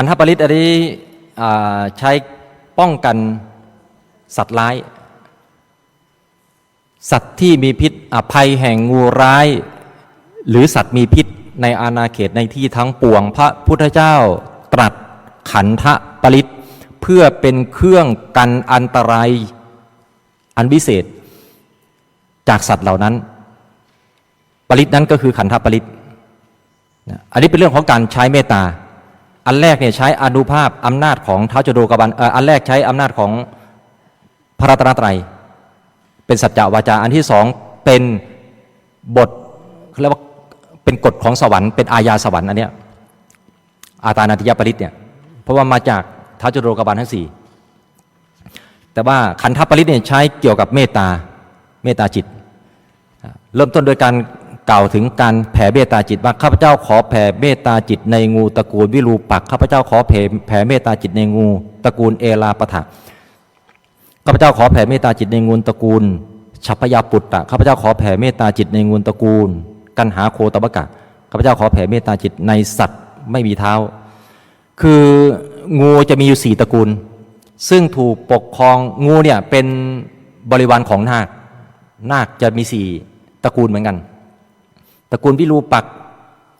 ขันธปริตอันนี้ใช้ป้องกันสัตว์ร้าย สัตว์ที่มีพิษอภัยแห่งงูร้าย หรือสัตว์มีพิษในอาณาเขตในที่ทั้งปวงพระพุทธเจ้าตรัสขันธปริตเพื่อเป็นเครื่องกันอันตรายอันวิเศษ จากสัตว์เหล่านั้น ปริตนั้นก็คือขันธปริตอันนี้เป็นเรื่องของการใช้เมตตา อันแรกเนี่ยใช้อนุภาพอำนาจของท้าวจโดกบันเอ่ออันแรกใช้อำนาจของพระรัตนตรัย เป็นสัจจวาจาอันที่สองเป็นบทเขาเรียกว่าเป็นกฎของสวรรค์เป็นอาญาสวรรค์อันเนี้ยอาตานาติยปริตเนี่ยเพราะว่ามาจากท้าวจโดกบันทั้งสี่แต่ว่าขันธปริตเนี่ยใช้เกี่ยวกับเมตตาเมตตาจิต เริ่มต้นโดยการ กล่าวถึงการแผ่เมตตาจิตว่าข้าพเจ้าขอแผ่เมตตาจิตในงูตระกูลวิรูปักข้าพเจ้าขอแผ่แผ่เมตตาจิตในงูตระกูลเอลาปะทะข้าพเจ้าขอแผ่เมตตาจิตในงูตระกูลชัพยาปุตตะข้าพเจ้าขอแผ่เมตตาจิตในงูตระกูล กันหาโคตบกะข้าพเจ้าขอแผ่เมตตาจิตในสัตว์ไม่มีเท้า คืองูจะมีอยู่สี่ตระกูล ซึ่งถูกปกครองงูเนี่ยเป็นบริวารของนาคนาคจะมีสี่ตระกูลเหมือนกัน ตระกูลวิรูปัก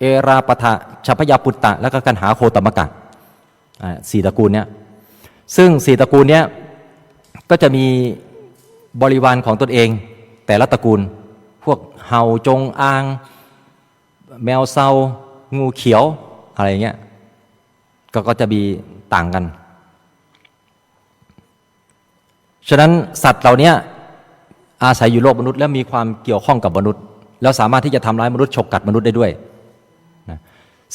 เอราปทะชัพยาปุตตะ แล้วก็กันหาโคตมกะอ่าสี่ตระกูลเนี้ยซึ่งสี่ตระกูลเนี้ยก็จะมีบริวารของตนเอง แต่ละตระกูล พวกเห่าจงอาง แมวเซางูเขียวอะไรเงี้ยกก็จะมีต่างกัน ฉะนั้นสัตว์เหล่านี้อาศัยอยู่โลกมนุษย์และมีความเกี่ยวข้องกับมนุษย์ แล้วสามารถที่จะทำร้ายมนุษย์ฉกกัดมนุษย์ได้ด้วยนะ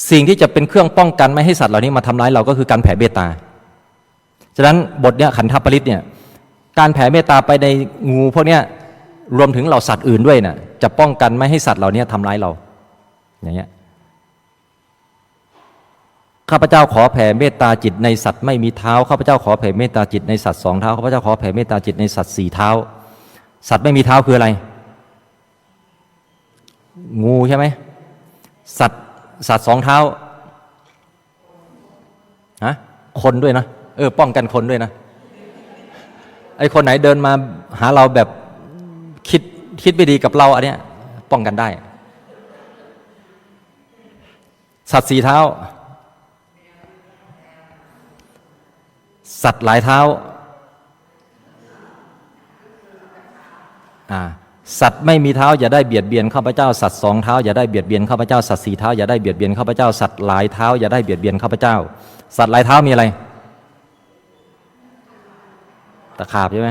สิ่งที่จะเป็นเครื่องป้องกันไม่ให้สัตว์เหล่านี้มาทำร้ายเราก็คือการแผ่เมตตา ฉะนั้นบทเนี้ยขันธปริตเนี่ยการแผ่เมตตาไปในงูพวกเนี้ยรวมถึงเหล่าสัตว์อื่นด้วยนะจะป้องกันไม่ให้สัตว์เหล่านี้ทำร้ายเราอย่างเงี้ยข้าพเจ้าขอแผ่เมตตาจิตในสัตว์ไม่มีเท้าข้าพเจ้าขอแผ่เมตตาจิตในสัตว์สองเท้าข้าพเจ้าขอแผ่เมตตาจิตในสัตว์สี่เท้า สัตว์ไม่มีเท้าคืออะไร งูใช่ไหมสัตว์สัตว์สองเท้าฮะคนด้วยนะเออ ป้องกันคนด้วยนะไอคนไหนเดินมาหาเราแบบคิดคิดไม่ดีกับเราอันเนี้ย ป้องกันได้ สัตว์สี่เท้า สัตว์หลายเท้า อ่า สัตว์ไม่มีเท้าอย่าได้เบียดเบียนข้าพเจ้าสัตว์สองเท้าอย่าได้เบียดเบียนข้าพเจ้าสัตว์สี่เท้าอย่าได้เบียดเบียนข้าพเจ้าสัตว์หลายเท้าอย่าได้เบียดเบียนข้าพเจ้า สัตว์หลายเท้ามีอะไร ตะขาบใช่ไหม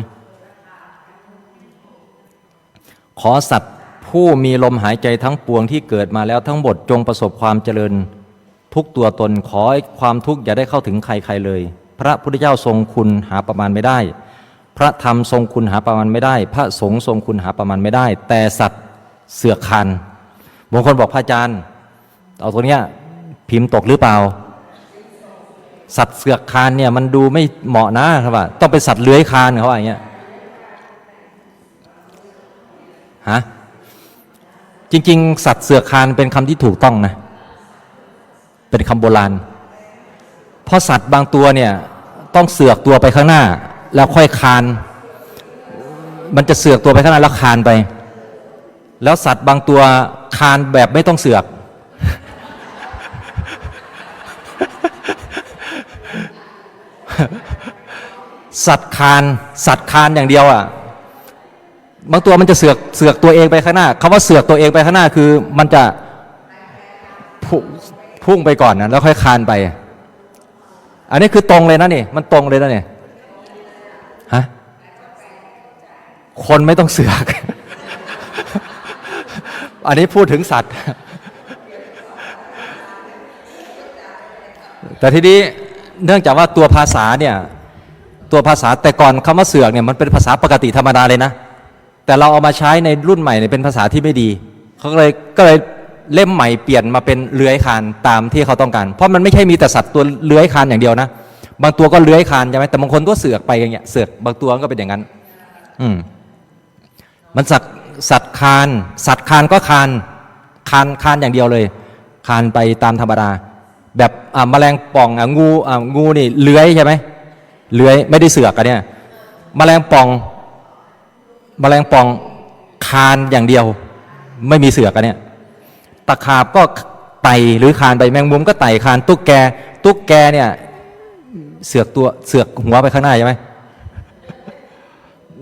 ขอสัตว์ผู้มีลมหายใจทั้งปวงที่เกิดมาแล้วทั้งหมดจงประสบความเจริญ ทุกตัวตนขอให้ความทุกข์อย่าได้เข้าถึงใครใครเลย พระพุทธเจ้าทรงคุณหาประมาณไม่ได้ พระธรรมทรงคุณหาประมาณไม่ได้ พระสงฆ์ทรงคุณหาประมาณไม่ได้ แต่สัตว์เสือกคันบางคนบอกพระอาจารย์ เอาตัวเนี้ยพิมพ์ตกหรือเปล่า สัตว์เสือกคานเนี่ยมันดูไม่เหมาะนะครับว่าต้องเป็นสัตว์เลื้อยคานเขาอย่างเงี้ยฮะจริง ๆ สัตว์เสือกคานเป็นคำที่ถูกต้องนะเป็นคำโบราณเพราะสัตว์บางตัวเนี่ยต้องเสือกตัวไปข้างหน้า แล้วค่อยคาน มันจะเสือกตัวไปข้างหน้าแล้วคานไป แล้วสัตว์บางตัวคานแบบไม่ต้องเสือก สัตว์คานสัตว์คานอย่างเดียวอะบางตัวมันจะเสือกเสือกตัวเองไปข้างหน้าคำว่าเสือกตัวเองไปข้างหน้าคือ มันจะพุ่งไปก่อนนะแล้วค่อยคานไป อันนี้คือตรงเลยนะนี่มันตรงเลยนะนี่ฮะ คนไม่ต้องเสือก อันนี้พูดถึงสัตว์ แต่ทีนี้เนื่องจากว่าตัวภาษาเนี่ยตัวภาษาแต่ก่อนคำว่าเสือกเนี่ยมันเป็นภาษาปกติธรรมดาเลยนะ แต่เราเอามาใช้ในรุ่นใหม่เนี่ยเป็นภาษาที่ไม่ดีเขาเลยก็เลยเล่มใหม่เปลี่ยนมาเป็นเลื้อยคานตามที่เขาต้องการ เพราะมันไม่ใช่มีแต่สัตว์ตัวเลื้อยคานอย่างเดียวนะ บางตัวก็เลื้อยคานใช่ไหมแต่บางคนก็เสือกไปอย่างเงี้ยเสือกบางตัวก็เป็นอย่างนั้น อืม มันสัตว์สัตว์คาน สัตว์คานก็คาน คานคานอย่างเดียวเลย คานไปตามธรรมดา แบบอ่าแมลงป่องอะงูอ่างูนี่เลื้อยใช่ไหมเลื้อยไม่ได้เสือกอะเนี่ยแมลงป่องแมลงป่องคานอย่างเดียว ไม่มีเสือกอะเนี่ยตะขาบก็ไต่หรือคานไปแมงมุมก็ไต่คานตุ๊กแก ตุ๊กแกเนี่ยเสือกตัวเสือกหัวไปข้างหน้าใช่ไหม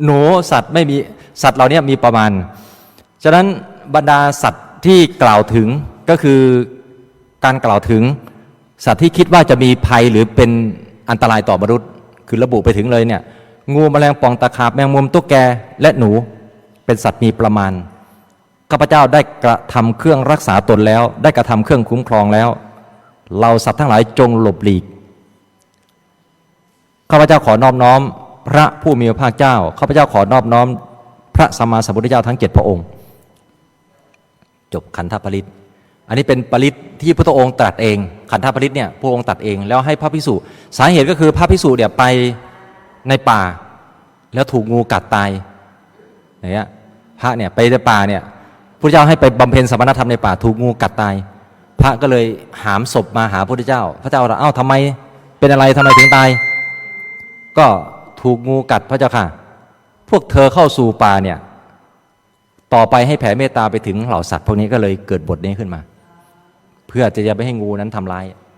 หนูสัตว์ไม่มี สัตว์เราเนี่ยมีประมาณ ฉะนั้นบรรดาสัตว์ที่กล่าวถึงก็คือการกล่าวถึง สัตว์ที่คิดว่าจะมีภัยหรือเป็นอันตรายต่อมนุษย์ คือระบุไปถึงเลยเนี่ยงูแมลงป่องตะขาบแมงมุมตุ๊กแกและหนู เป็นสัตว์มีประมาณข้าพเจ้าได้กระทำเครื่องรักษาตนแล้ว ได้กระทำเครื่องคุ้มครองแล้ว เราสัตว์ทั้งหลายจงหลบหลีกข้าพเจ้าขอนอบน้อม พระผู้มีพระภาคเจ้าข้าพเจ้าขอนอบน้อม ระสัมมาสัมพุทธเจ้าทั้งเจ็ดพระองค์ จบขันธปริตอันนี้เป็นปริตที่พระองค์ตรัสเอง ขันธปริตเนี่ยพระองค์ตรัสเอง แล้วให้พระพิสุสาเหตุก็คือพระพิสุเนี่ยไปในป่า แล้วถูกงูกัดตายอย่างเงี้ยพระเนี่ยไปในป่าเนี่ยพระเจ้าให้ไปบำเพ็ญสมณธรรมในป่าถูกงูกัดตาย พระก็เลยหามศพมาหาพระเจ้า พระเจ้าว่าเอ้าทำไมเป็นอะไรทำไมถึงตาย ก็ถูกงูกัดพระเจ้าค่ะ พวกเธอเข้าสู่ป่าเนี่ย ต่อไปให้แผ่เมตตาไปถึงเหล่าสัตว์พวกนี้ก็เลยเกิดบทนี้ขึ้นมา เพื่อจะจะไม่ให้งูนั้นทำร้าย